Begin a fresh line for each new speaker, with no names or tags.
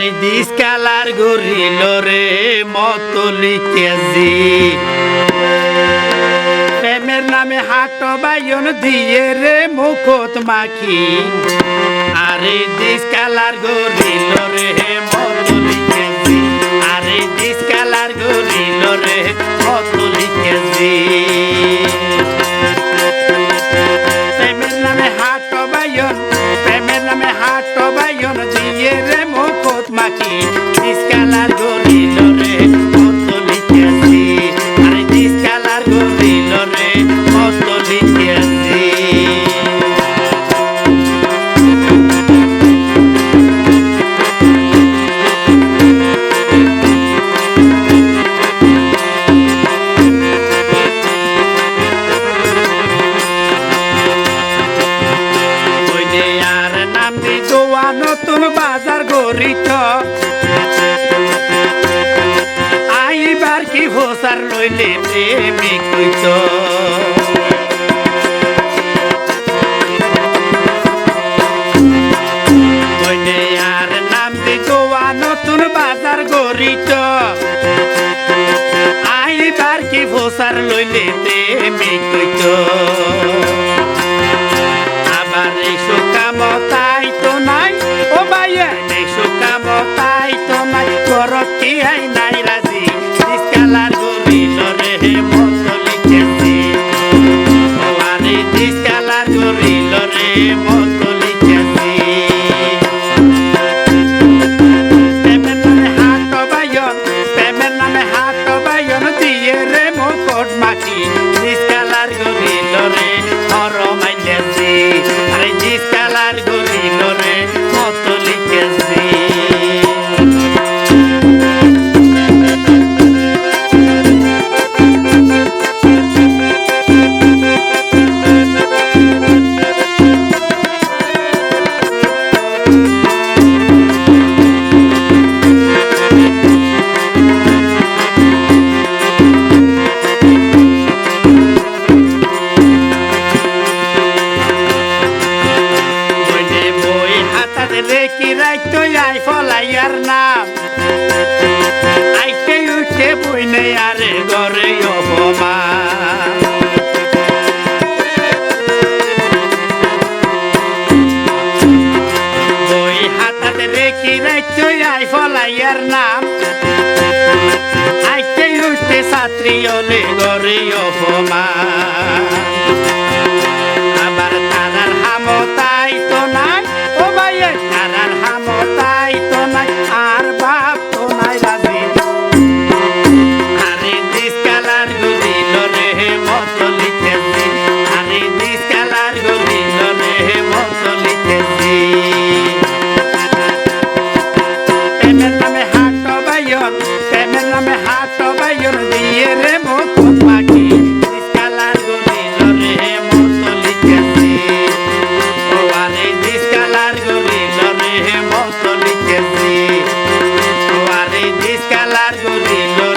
This colour গরিল রে মতলি কেজি প্রেমের নামে হাট বাইন দিয়ে রে, মুখত মাখি। আরে দিস কালার গরিল রে মতলি কেজি আরে দিস কালার গরিল রে মতলি নতুন বাজার গরিত আইবার কি ভোসার লইলে প্রেমিক গরিত আইবার কি ভোসার লইলে প্রেমিক কইত রেখি রাইতো আই ফলাইয়ার নাম। আইতে উঠে বইনে আরে গরে অপমান। বই হাতাতে রেখি রাইতো আই ফলাইয়ার নাম। আইতে উঠে ছাত্রী অলে গরে অপমান। হামতাই তো we love.